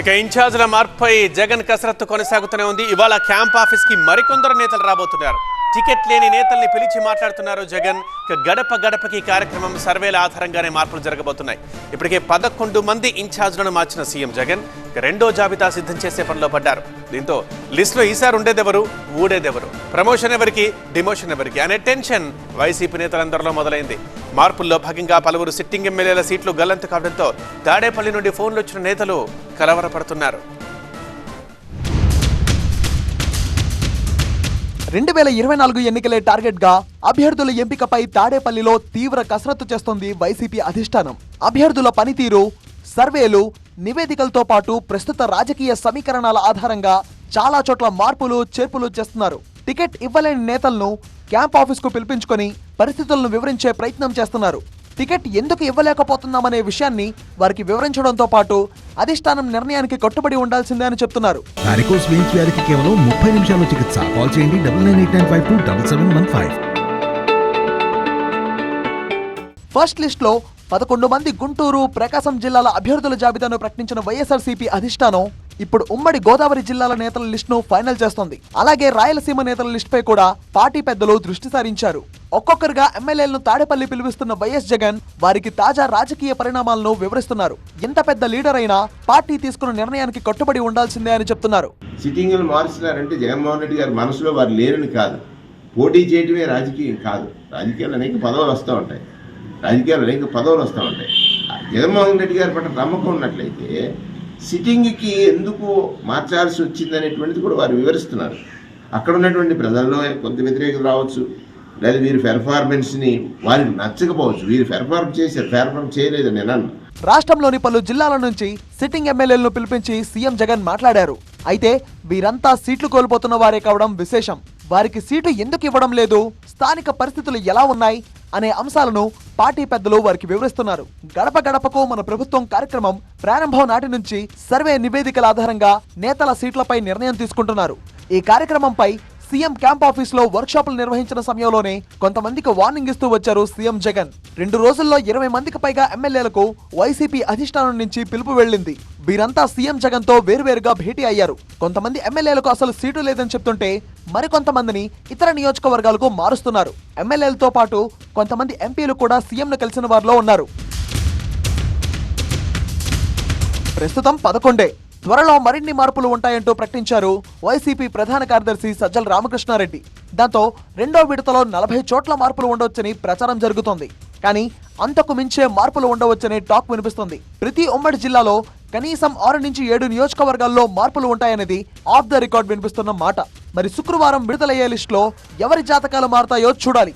ఇక ఇన్ఛార్జ్ల మార్పుపై జగన్ కసరత్తు కొనసాగుతూనే ఉంది. ఇవాళ క్యాంప్ ఆఫీస్కి మరికొందరు నేతలు రాబోతున్నారు. టికెట్ లేని నేతల్ని పిలిచి మాట్లాడుతున్నారు జగన్. ఇక గడప గడపకి కార్యక్రమం సర్వేల ఆధారంగానే మార్పులు జరగబోతున్నాయి. ఇప్పటికే పదకొండు మంది ఇన్ఛార్జ్లను మార్చిన సీఎం జగన్. రెండో జాబితా సిద్ధం చేసే పనిలో పడ్డారు. దీంతో లిస్టులో ఈసారి ఉండేదెవరు? ఊడేదెవరు? ప్రమోషన్ ఎవరికి? డిమోషన్ ఎవరికి? అనే టెన్షన్ వైసీపీ నేతలందరిలో మొదలైంది. మార్పుల్లో భాగంగా పలువురు సిట్టింగ్ ఎమ్మెల్యేల సీట్లు గల్లంతు కావడంతో తాడేపల్లి నుండి ఫోన్లు వచ్చిన నేతలు కలవరపడుతున్నారు. రెండు వేల ఇరవై నాలుగు ఎన్నికలే టార్గెట్గా అభ్యర్థుల ఎంపికపై తాడేపల్లిలో తీవ్ర కసరత్తు చేస్తోంది వైసీపీ అధిష్టానం. అభ్యర్థుల పనితీరు సర్వేలు నివేదికలతో పాటు ప్రస్తుత రాజకీయ సమీకరణాల ఆధారంగా చాలా చోట్ల మార్పులు చేర్పులు చేస్తున్నారు. టికెట్ ఇవ్వలేని నేతలను క్యాంప్ ఆఫీస్కు పిలిపించుకొని పరిస్థితులను వివరించే ప్రయత్నం చేస్తున్నారు. టికెట్ ఎందుకు ఇవ్వలేకపోతున్నామనే విషయాన్ని వారికి వివరించడంతో పాటు అధిష్టానం నిర్ణయానికి కట్టుబడి ఉండాల్సిందే అని చెప్తున్నారు. వారికోస్ వెయిన్స్ వ్యాధికి కేవలం ముప్పై నిమిషాల్లో చికిత్స. కాల్ చేయండి double nine eight nine five two double seven one five. First లిస్ట్లో పదకొండు మంది గుంటూరు ప్రకాశం జిల్లాల అభ్యర్థుల జాబితాను ప్రకటించిన వైఎస్ఆర్సీపీ అధిష్టానం ఇప్పుడు ఉమ్మడి గోదావరి జిల్లాల నేతల లిస్ట్ను ఫైనల్ చేస్తోంది. అలాగే రాయలసీమ నేతల లిస్ట్ పై కూడా పార్టీ పెద్దలు దృష్టి సారించారు. ఒక్కొక్కరుగా ఎమ్మెల్యేలను తాడేపల్లి పిలువిస్తున్న వైఎస్ జగన్ వారికి తాజా రాజకీయ పరిణామాలను వివరిస్తున్నారు. ఎంత పెద్ద లీడర్ అయినా పార్టీ తీసుకున్న నిర్ణయానికి కట్టుబడి ఉండాల్సిందే అని చెప్తున్నారు. సిట్టింగ్లు మార్చినారంటే జగన్మోహన్ రెడ్డి గారి మనసులో వారు లేరని కాదు. పోటీ చేయడమే రాజకీయం కాదు. రాజకీయాలు అనేక పదవులు వస్తూ ఉంటాయి. రాజకీయాలు అనేక పదవులు వస్తూ ఉంటాయి జగన్మోహన్ రెడ్డి గారి పట్ల నమ్మకం ఉన్నట్లయితే సిట్టింగ్కి ఎందుకు మార్చాల్సి వచ్చింది అనేటువంటిది కూడా వారు వివరిస్తున్నారు. అక్కడ ఉన్నటువంటి ప్రజల్లో కొంత వ్యతిరేకత రావచ్చు. లేదా వీరి పెర్ఫార్మెన్స్ని వారికి నచ్చకపోవచ్చు. వీరు పెర్ఫార్మ్ చేశారు. పెర్ఫార్మ్ చేయలేదు నేను రాష్ట్రంలోని పలు జిల్లాల నుంచి సిట్టింగ్ ఎమ్మెల్యేలను పిలిపించి సీఎం జగన్ మాట్లాడారు. అయితే వీరంతా సీట్లు కోల్పోతున్న వారే కావడం విశేషం. వారికి సీటు ఎందుకు ఇవ్వడం లేదు? స్థానిక పరిస్థితులు ఎలా ఉన్నాయి? అనే అంశాలను పార్టీ పెద్దలు వారికి వివరిస్తున్నారు. గడప గడపకు మన ప్రభుత్వం కార్యక్రమం ప్రారంభం నాటి నుంచి సర్వే నివేదికల ఆధారంగా నేతల సీట్లపై నిర్ణయం తీసుకుంటున్నారు. ఈ కార్యక్రమంపై సీఎం క్యాంప్ ఆఫీస్లో వర్క్షాపులు నిర్వహించిన సమయంలోనే కొంతమందికి వార్నింగ్ ఇస్తూ వచ్చారు సీఎం జగన్. రెండు రోజుల్లో ఇరవై మందికి పైగా ఎమ్మెల్యేలకు వైసీపీ అధిష్టానం నుంచి పిలుపు వెళ్ళింది. వీరంతా సీఎం జగన్తో వేరువేరుగా భేటీ అయ్యారు. కొంతమంది ఎమ్మెల్యేలకు అసలు సీటు లేదని చెప్తుంటే మరికొంతమందిని ఇతర నియోజకవర్గాలకు మారుస్తున్నారు. ఎమ్మెల్యేలతో పాటు కొంతమంది ఎంపీలు కూడా సీఎంను కలిసిన వారిలో ఉన్నారు. ప్రస్తుతం పదకొండే. త్వరలో మరిన్ని మార్పులు ఉంటాయంటూ ప్రకటించారు వైసీపీ ప్రధాన కార్యదర్శి సజ్జల రామకృష్ణారెడ్డి. దాంతో రెండో విడతలో నలభై చోట్ల మార్పులు ఉండవచ్చని ప్రచారం జరుగుతోంది. కానీ అంతకు మించే మార్పులు ఉండవచ్చనే టాక్ వినిపిస్తుంది. ప్రతి ఉమ్మడి జిల్లాలో కనీసం ఆరు నుంచి ఏడు నియోజకవర్గాల్లో మార్పులు ఉంటాయనేది ఆఫ్ ద రికార్డ్ వినిపిస్తున్న మాట. మరి శుక్రవారం విడుదలయ్యే లిస్టులో ఎవరి జాతకాలు మారతాయో చూడాలి.